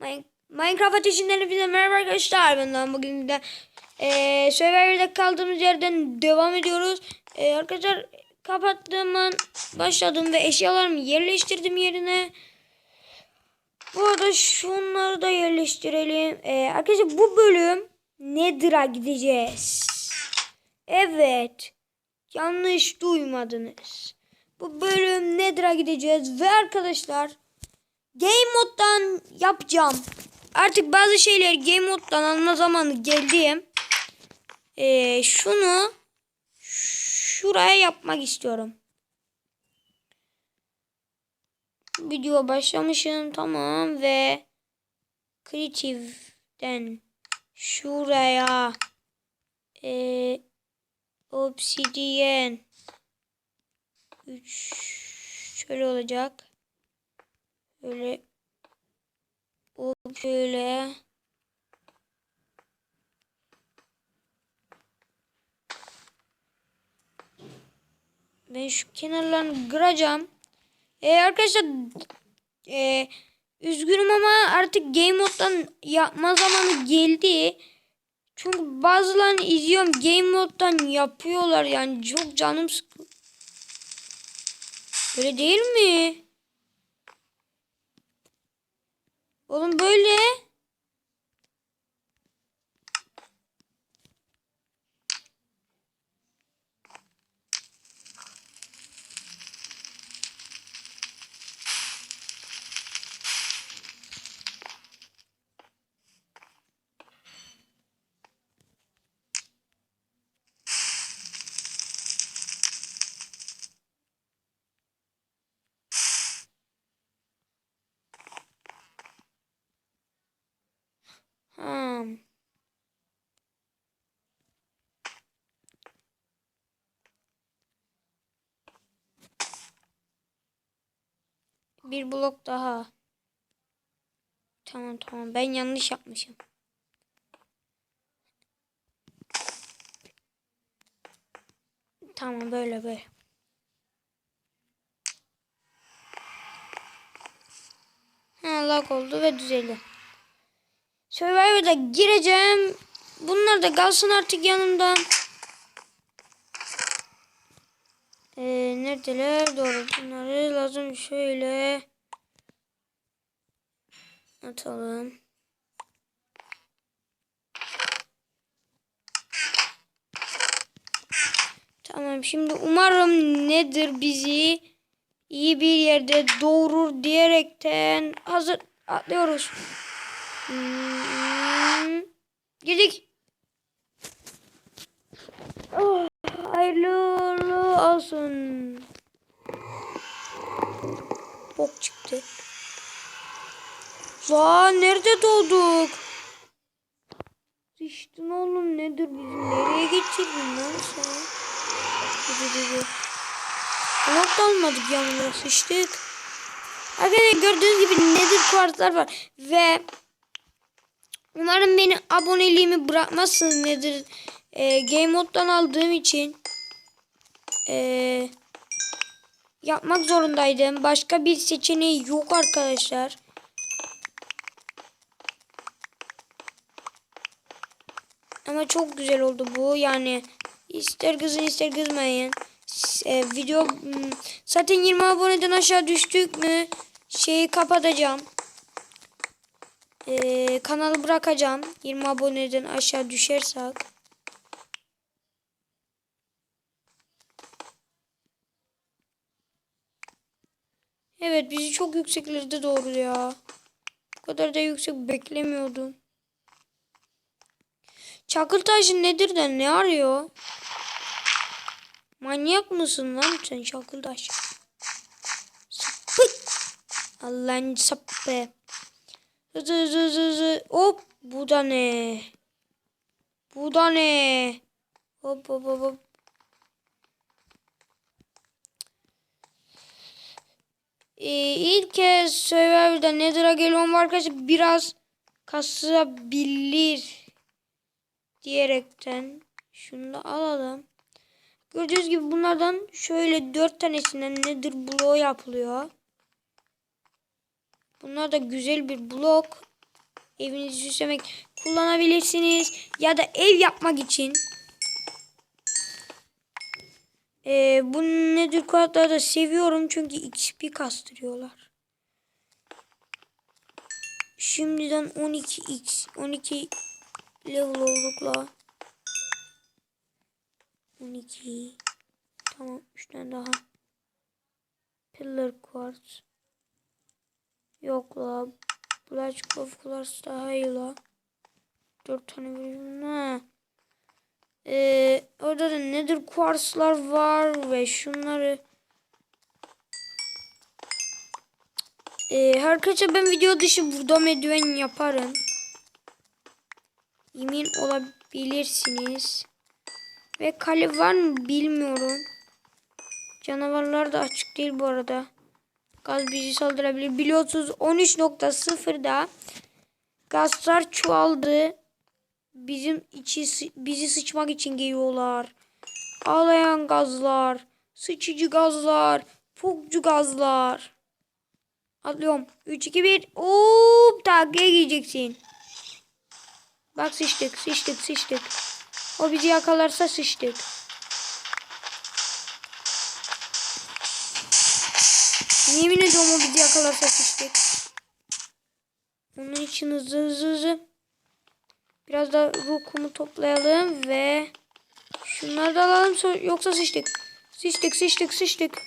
Min- Minecraft ateşinden hepinize merhaba arkadaşlar. Ben bugün de eee Survivor'da kaldığımız yerden devam ediyoruz. Eee, arkadaşlar kapattığım an başladım ve eşyalarımı yerleştirdim yerine. Bu arada şunları da yerleştirelim. Eee, arkadaşlar bu bölüm Nether'a gideceğiz. Evet. Yanlış duymadınız. Bu bölüm Nether'a gideceğiz ve arkadaşlar Game moddan yapacağım. Artık bazı şeyleri game moddan alma zamanı geldi. Ee, şunu şuraya yapmak istiyorum. Video başlamışım tamam ve Creative'den şuraya e, Obsidian 3 şöyle olacak. Böyle hop şöyle ben şu kenarlarını kıracağım. Ee, arkadaşlar e, üzgünüm ama artık game moddan yapma zamanı geldi. Çünkü bazılarını izliyorum game moddan yapıyorlar yani çok canım sıkılıyor. Öyle değil mi? Oğlum böyle. Ha. Bir blok daha. Tamam tamam ben yanlış yapmışım. Tamam böyle böyle. Ha lag oldu ve düzeldi. Survivor'da gireceğim. Bunlar da kalsın artık yanımda. Ee, neredeler? Doğru. Bunları lazım şöyle atalım. Tamam şimdi umarım nedir bizi iyi bir yerde doğurur diyerekten hazır atlıyoruz. Hmm. Girdik. Oh, hayırlı olsun. Bok çıktı. Lan nerede doğduk? Sıçtın oğlum nedir bizim nereye getirdin lan sen? Dur dur dur. Da almadık yanına sıçtık. Arkadaşlar gördüğünüz gibi nedir kuartlar var ve Umarım beni aboneliğimi bırakmazsınız nedir e, game moddan aldığım için e, yapmak zorundaydım. Başka bir seçeneği yok arkadaşlar. Ama çok güzel oldu bu. Yani ister kızın ister kızmayın. E, video m, zaten 20 aboneden aşağı düştük mü şeyi kapatacağım. Ee, kanalı bırakacağım. 20 aboneden aşağı düşersek. Evet bizi çok yükseklerde doğru ya. Bu kadar da yüksek beklemiyordum. Çakıl taşı nedir de ne arıyor? Manyak mısın lan sen çakıl taşı? Sapı. Allah'ın sapı. Hızlı hızlı hızlı hızlı. Hop. Bu da ne? Bu da ne? Hop hop hop hop. Ee, ilk kez Survivor'da Nether'a geliyorum arkadaşlar biraz kasabilir diyerekten şunu da alalım. Gördüğünüz gibi bunlardan şöyle dört tanesinden Nether bloğu yapılıyor. Bunlar da güzel bir blok. evinizi süslemek kullanabilirsiniz. Ya da ev yapmak için. Ee, bu nedir kartları da seviyorum çünkü XP kastırıyorlar. Şimdiden 12x 12 level olduk la. 12 Tamam 3 tane daha. Pillar quartz. Yok la. Black of quartz daha iyi la. 4 tane veriyorum. Ee, orada da nedir quartzlar var ve şunları ee, arkadaşlar ben video dışı burada merdiven yaparım. Emin olabilirsiniz. Ve kale var mı bilmiyorum. Canavarlar da açık değil bu arada. Gaz bizi saldırabilir. Biliyorsunuz 13.0'da gazlar çoğaldı. Bizim içi bizi sıçmak için geliyorlar. Ağlayan gazlar, sıçıcı gazlar, fokcu gazlar. Atlıyorum. 3 2 1. Hop taklaya giyeceksin. Bak sıçtık, sıçtık, sıçtık. O bizi yakalarsa sıçtık. Yemin ediyorum o bizi yakalarsa sıçtık. Onun için hızlı hızlı hızlı. Biraz da ruhumu toplayalım ve şunları da alalım yoksa sıçtık. Sıçtık sıçtık sıçtık.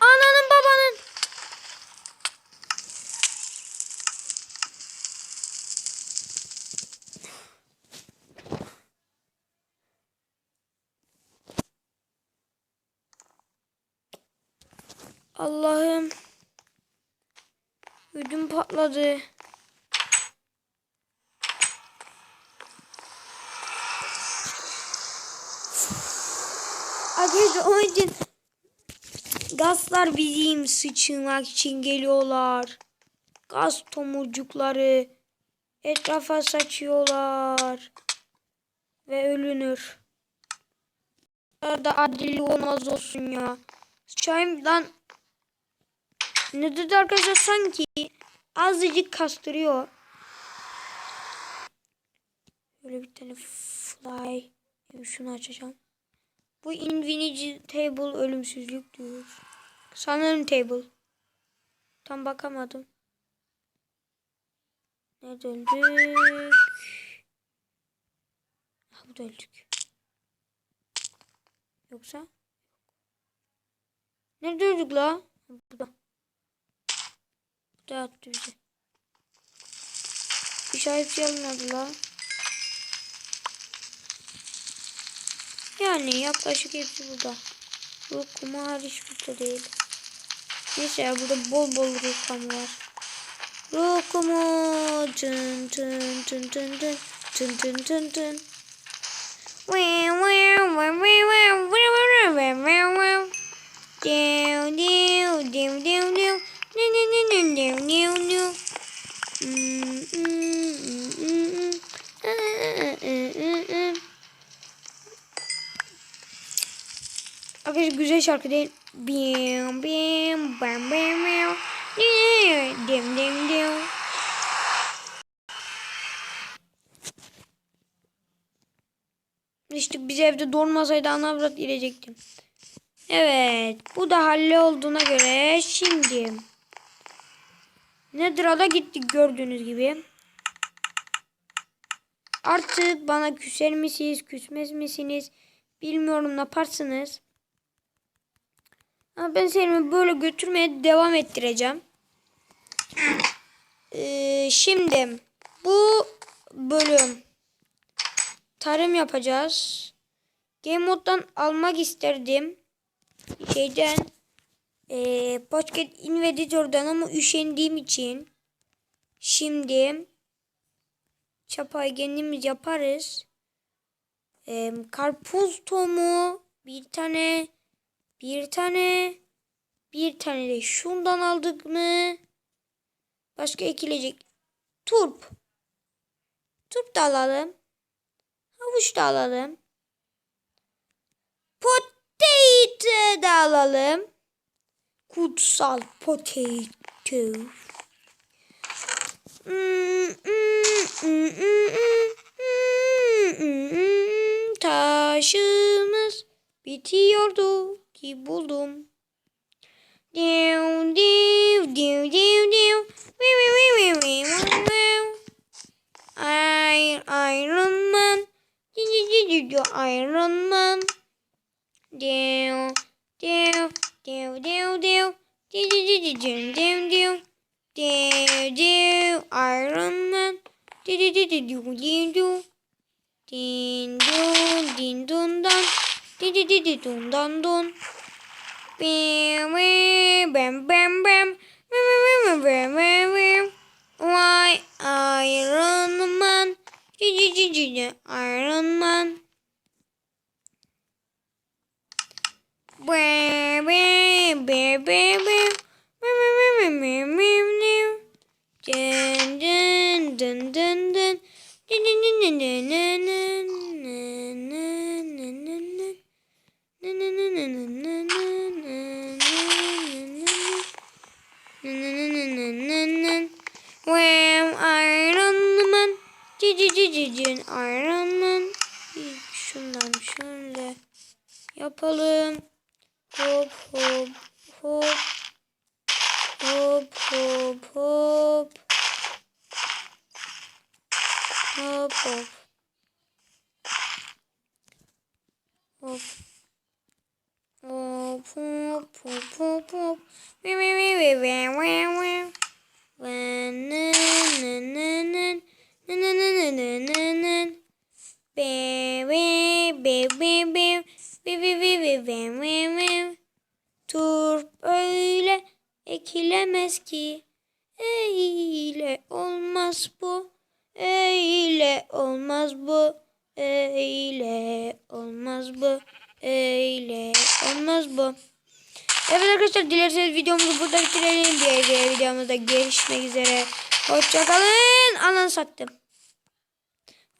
Ananın babanın. Allah'ım. Ödüm patladı. Arkadaşlar onun için gazlar bizim sıçınmak için geliyorlar. Gaz tomurcukları etrafa saçıyorlar. Ve ölünür. Da adil olmaz olsun ya. Sıçayım lan. Ne dedi arkadaşlar sanki azıcık kastırıyor. Böyle bir tane fly. Şunu açacağım. Bu Infinity Table ölümsüzlük diyor. Sanırım table. Tam bakamadım. Nerede öldük? Ha burada öldük. Yoksa? Nerede öldük la? Burada. Burada attı bizi. İşaretçi alınmadı la. Yani yaklaşık hepsi burada. Ruh kumu hariç burada değil. Neyse ya burada bol bol ruh kumu var. Ruh kumu tın tın tın tın tın tın tın tın tın. Wow, wow, wow, wow, wow, wow, wow, wow, wow. Güzel şarkı değil. Bim bim bam bam bam. Dim dim dim. İşte biz evde donmasaydı anavrat girecektim. Evet. Bu da halle olduğuna göre şimdi Nether'a gittik gördüğünüz gibi. Artık bana küser misiniz, küsmez misiniz? Bilmiyorum ne yaparsınız. Ama ben seni böyle götürmeye devam ettireceğim. Ee, şimdi bu bölüm tarım yapacağız. Game moddan almak isterdim. Şeyden ee, Pocket Inventory'dan ama üşendiğim için şimdi çapayı kendimiz yaparız. Ee, karpuz tohumu bir tane bir tane bir tane de şundan aldık mı? Başka ekilecek. Turp. Turp da alalım. Havuç da alalım. Potato da alalım. Kutsal potato. Taşımız bitiyordu ki buldum. Iron Man. Iron Man. Iron Man. Din dun din dun dan. Di di di di dun dan dun. Bam bam bam bam. Bam bam bam bam bam. Why Iron Man? Di di di di di Iron Man. Bam bam bam. Dun dun dun dun dun. Dun dun dun dun dun dun dun. Dun nı nı nı Eyle olmaz bu. Eyle olmaz bu. Eyle olmaz bu. Evet arkadaşlar dilerseniz videomuzu burada bitirelim. Diğer videomuzda görüşmek üzere. Hoşçakalın. Alan sattım.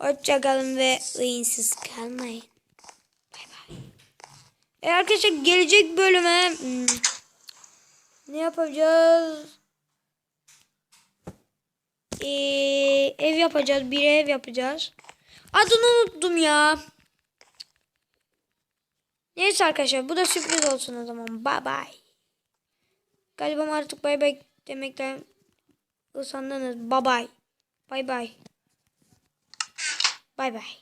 Hoşçakalın ve oyunsuz kalmayın. Bay bay. E arkadaşlar gelecek bölüme hmm, ne yapacağız? Ee, ev yapacağız. Bir ev yapacağız. Adını unuttum ya. Neyse arkadaşlar bu da sürpriz olsun o zaman. Bye bye. Galiba artık bay bay demekten usandınız. Bye bye. Bye bye. Bye bye.